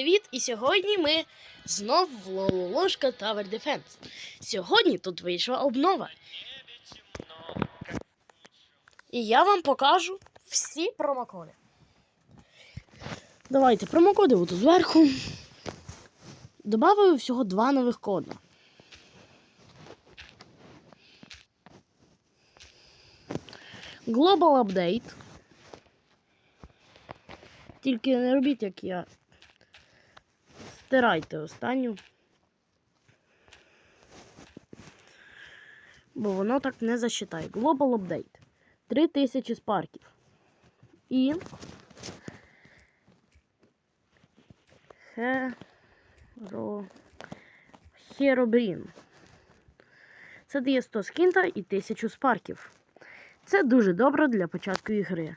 привіт! І сьогодні ми знов в Лолошка Tower Defense. Сьогодні тут вийшла обнова. І я вам покажу всі промокоди. Давайте промокоди отут зверху. Добавив всього два нових кода. Global Update. Тільки не робіть, як я. Стирайте останню. Бо воно так не засчитає. Global Update. 3000 спарків. І. Херо... Херобрін. Це дає 100 скінта і 1000 спарків. Це дуже добре для початку ігри.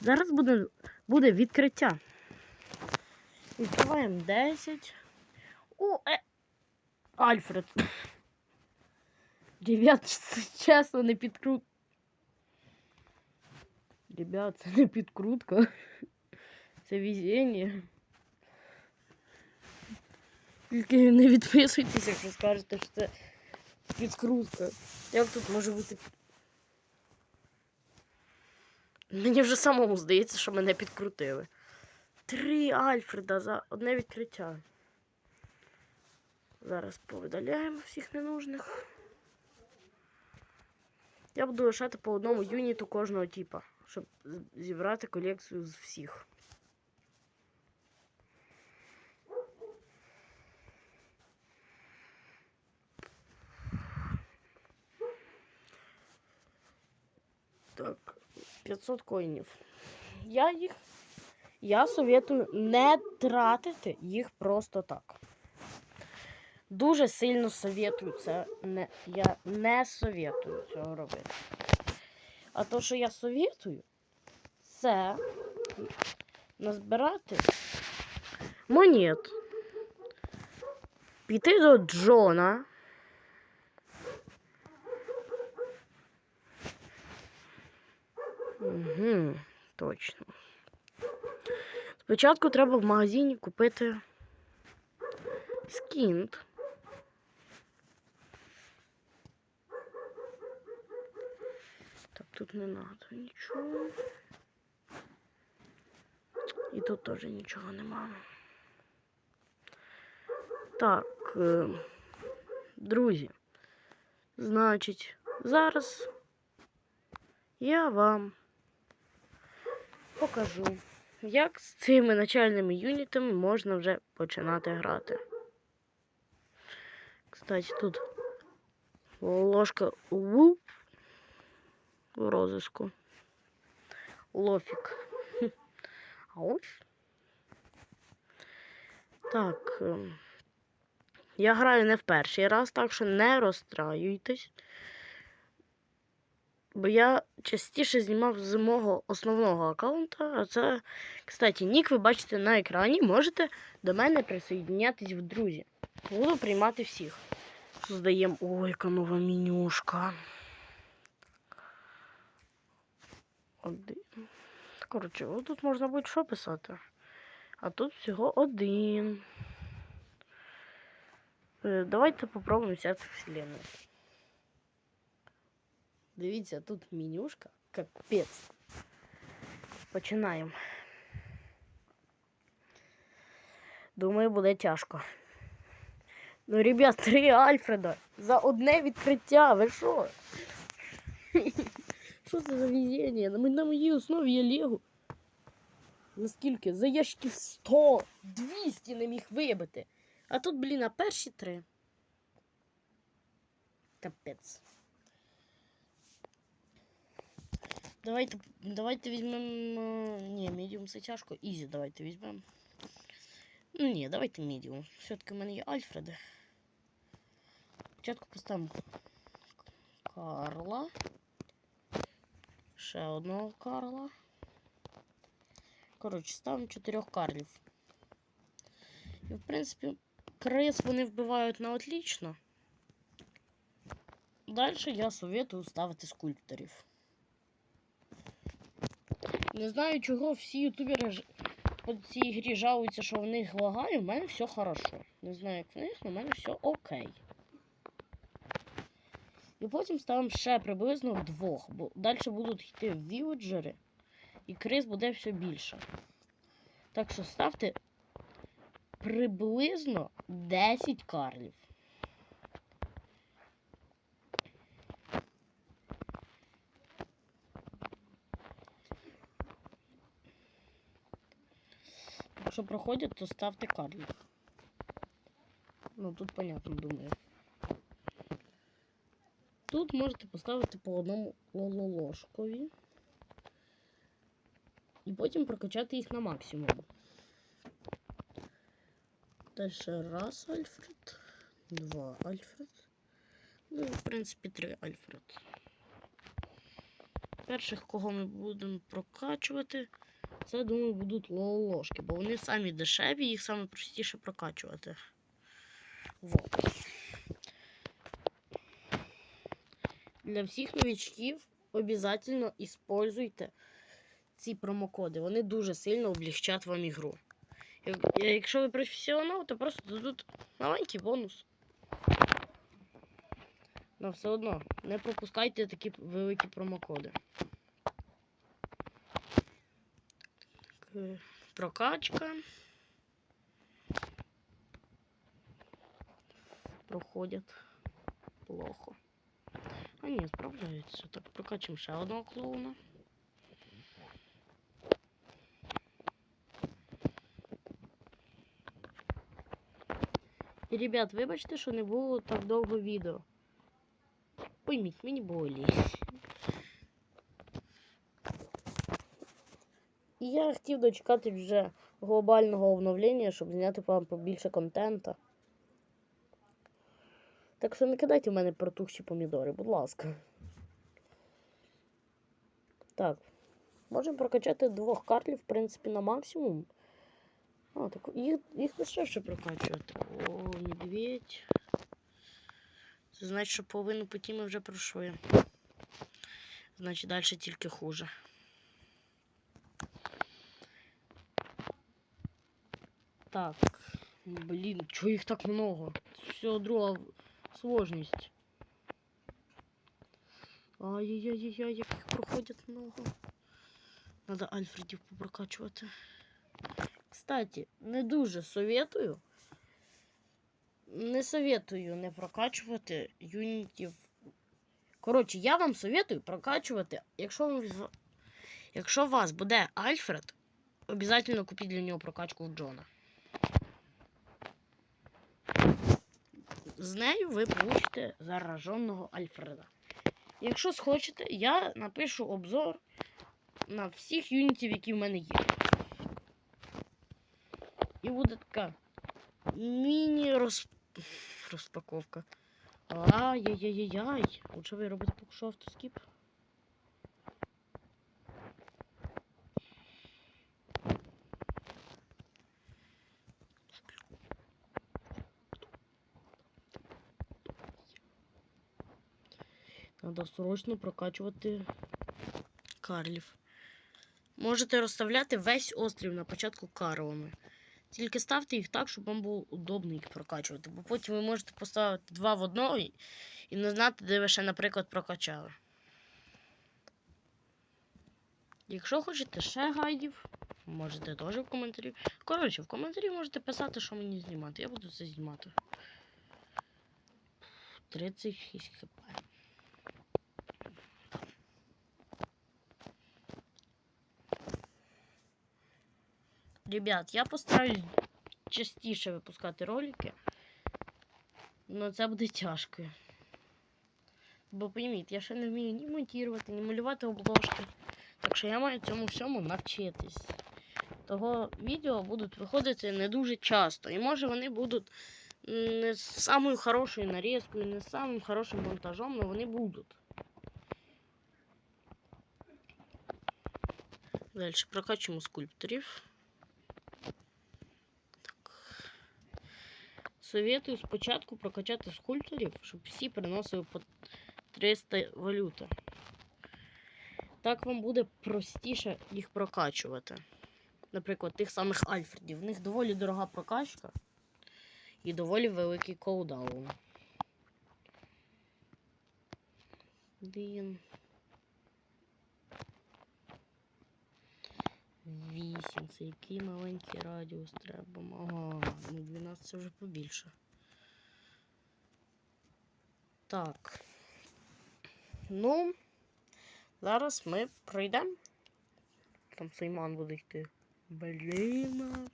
Зараз буде, буде відкриття. Відкриваємо 10. О, е... Альфред. Ребят, це чесно не підкрут. Ребят, це не підкрутка. Це везіння. Тільки не відписуйтесь, якщо скажете, що це підкрутка. Як тут може бути Мені вже самому здається, що мене підкрутили. Три Альфреда за одне відкриття. Зараз повидаляємо всіх ненужних. Я буду лишати по одному юніту кожного типа, щоб зібрати колекцію з всіх. Так, 500 коїнів. Я їх. Я советую не тратити їх просто так. Дуже сильно советую це. Не, я не советую цього робити. А то, що я советую, це назбирати монет. Піти до Джона. Угу, точно. Спочатку треба в магазині купити скінт. Так, тут не треба нічого. І тут теж нічого нема. Так, е, друзі, значить, зараз я вам покажу, як з цими начальними юнітами можна вже починати грати. Кстати, тут ложка вуп в розиску. Лофік. А ось. Так. ем, Я граю не в перший раз, так що не розстраюйтесь. Бо я частіше знімав з мого основного аккаунта, а це, кстати, нік ви бачите на екрані. Можете до мене присоединятись в друзі. Буду приймати всіх. Создаємо. Ой, яка нова менюшка. Один. Коротше, от тут можна буде що писати. А тут всього один. Е, Давайте попробуємо взяти вселенную. Дивіться, тут менюшка. Капець. Починаємо. Думаю, буде тяжко. Ну, ребят, три Альфреда за одне відкриття. Ви що? Що це за везіння? На, на моїй основі є Лего. Наскільки? За ящиків 100, 200 не міг вибити. А тут, блін, а перші три. Капець. Давайте, давайте візьмемо. Ні, медіум це тяжко. Ізі давайте візьмемо. Ну ні, давайте медіум. Все-таки в мене є Альфреди. Спочатку поставимо Карла. Ще одного Карла. Коротше, ставимо чотирьох карлів. І, в принципі, крис вони вбивають на отлично. Далі я советую ставити скульпторів. Не знаю, чого всі ютубери по цій грі жалуються, що в них лагає, в мене все хорошо. Не знаю, як в них, але в мене все окей. І потім ставимо ще приблизно вдвох, бо далі будуть йти віледжери, і криз буде все більше. Так що ставте приблизно 10 карлів. Якщо проходять, то ставте карлів. Ну, тут понятно, думаю. Тут можете поставити по одному лололошкові. І потім прокачати їх на максимум. Дальше раз Альфред, два Альфред. Ну, в принципі, три Альфред. Перших, кого ми будемо прокачувати, це, думаю, будуть лолошки, бо вони самі дешеві, їх саме простіше прокачувати. Вот. Для всіх новичків обов'язково используйте ці промокоди. Вони дуже сильно облегчать вам ігру. Якщо ви професіонал, то просто дадуть маленький бонус. Але все одно не пропускайте такі великі промокоди. Так, е, Прокачка. Проходять плохо. А ні, справляються. Так, прокачуємо ще одного клоуна. І, ребят, вибачте, що не було так довго відео. Пойміть, мені було. І я хотів дочекати вже глобального обновлення, щоб зняти вам побільше контента. Так що не кидайте в мене протухші помідори, будь ласка. Так. Можемо прокачати двох карлів, в принципі, на максимум. А, так їх, їх дешевше прокачувати. О, медведь. Це значить, що половину путі ми вже пройшли. Значить, далі тільки хуже. Так. Блін, чого їх так много? Все друга сложність. Ай-яй-яй-яй, як їх проходять много. Надо Альфредів попрокачувати. Кстати, не дуже советую. Не советую не прокачувати юнітів. Коротше, я вам советую прокачувати, якщо, ви в- якщо у вас буде Альфред, обов'язково купіть для нього прокачку в Джона. З нею ви получите зараженого Альфреда. Якщо схочете, я напишу обзор на всіх юнітів, які в мене є. І буде така міні-розпаковка. розпаковка. Ай-яй-яй-яй. Лучше ви робите що автоскіп. Треба срочно прокачувати карлів. Можете розставляти весь острів на початку карлами. Тільки ставте їх так, щоб вам було удобно їх прокачувати. Бо потім ви можете поставити два в одного і не знати, де ви ще, наприклад, прокачали. Якщо хочете ще гайдів, можете теж в коментарі. Коротше, в коментарі можете писати, що мені знімати. Я буду це знімати. 36 хп. Ребят, я постараюсь частіше випускати ролики. але це буде тяжко. Бо пойміть, я ще не вмію ні монтувати, ні малювати обложки. Так що я маю цьому всьому навчитись. Того відео будуть виходити не дуже часто. І може вони будуть не з самою хорошою нарізкою, не з самим хорошим монтажом, але вони будуть. Далі прокачуємо скульпторів. Советую спочатку прокачати скульпторів, щоб всі приносили по 300 валюти. Так вам буде простіше їх прокачувати. наприклад, тих самих Альфредів. В них доволі дорога прокачка і доволі великий колдаун. Блін. Вісім. Це який маленький радіус треба. Ага, ну 12 це вже побільше. Так. Ну, зараз ми пройдемо. Там Сейман буде йти. Блін.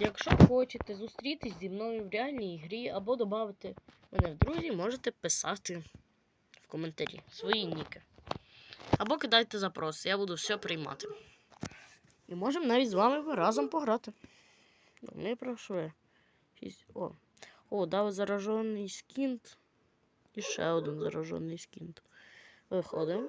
Якщо хочете зустрітись зі мною в реальній грі або додати мене в друзі, можете писати коментарі свої ніки. Або кидайте запроси, я буду все приймати. І можемо навіть з вами разом пограти. Ну, Ми пройшли. О, о, дав заражений скінт. І ще один заражений скінт. Виходимо.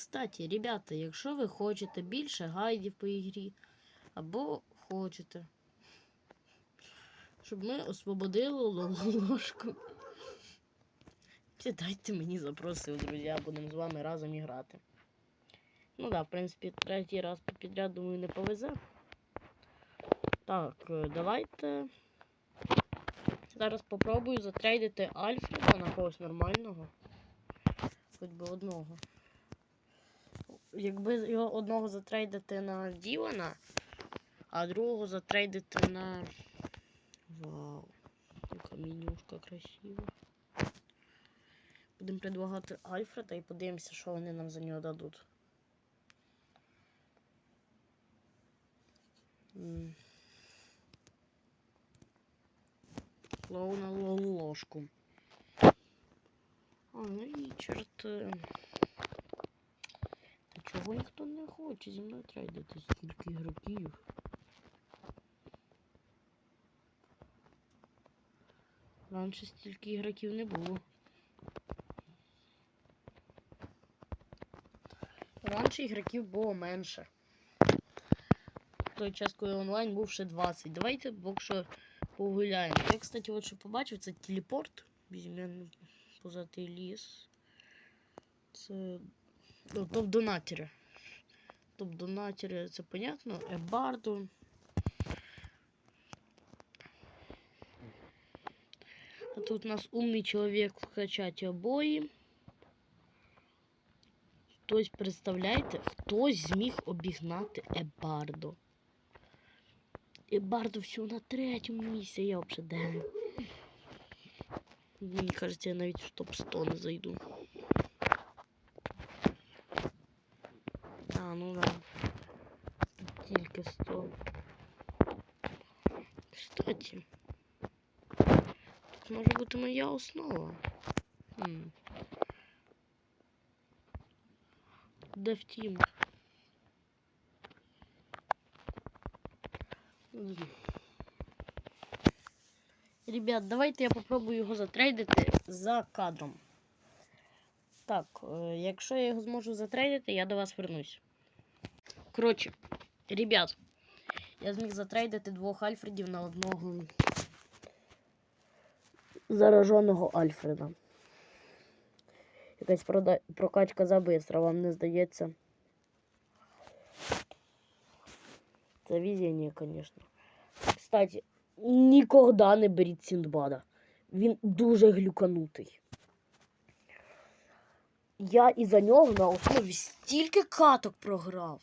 Кстати, ребята, якщо ви хочете більше гайдів по ігрі, або хочете, щоб ми освободили ложку, дайте мені запроси, друзі, будемо з вами разом і грати. Ну да, в принципі, третій раз підряд, думаю, не повезе. Так, е, давайте. Зараз попробую затрейдити Альфреда на когось нормального. Хоч би одного. Якби його одного затрейдити на Ділана, а другого затрейдити на. Вау, яка менюшка красива. Будемо предлагати Альфреда і подивимося, що вони нам за нього дадуть. Клоуна ложку. А, ну і чорти. Чого ніхто не хоче зі мною трейдити стільки ігроків? Раніше стільки ігроків не було. Раніше ігроків було менше. В той час, коли онлайн був ще 20. Давайте що погуляємо. Я, кстати, от що побачив, це телепорт. Візьмемо позатий ліс. Це топ-донатери. Топ-донатери, це понятно. Ебарду. А тут у нас умний чоловік в чаті обої. Хтось, представляєте, хтось зміг обігнати Ебардо. Ебардо всього на третьому місці, я взагалі де. Мені кажеться, я навіть в топ-100 не зайду. А, ну да. Тільки 100. Кстати. Може моя основа. Хм. Де втім? Ребят, давайте я попробую його затрейдити за кадром. Так, е, якщо я його зможу затрейдити, я до вас вернусь. Коротше, ребят, я зміг затрейдити двох Альфредів на одного зараженого Альфреда. Якась прокачка забистра, вам не здається. Це везіння, звісно. Кстати, ніколи не беріть Сіндбада. Він дуже глюканутий. Я із-за нього на основі стільки каток програв.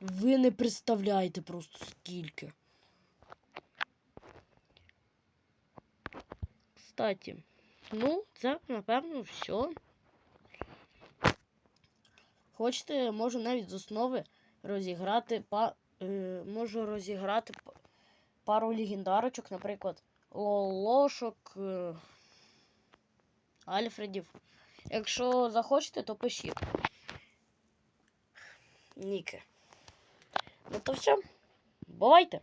Ви не представляєте просто скільки. Кстати, ну, це, напевно, все. Хочете, можу навіть з основи розіграти па... е, можу розіграти пару легендарочок, наприклад, лолошок. Е... Альфредів. Якщо захочете, то пишіть. Ніки. Ну то все. Бувайте!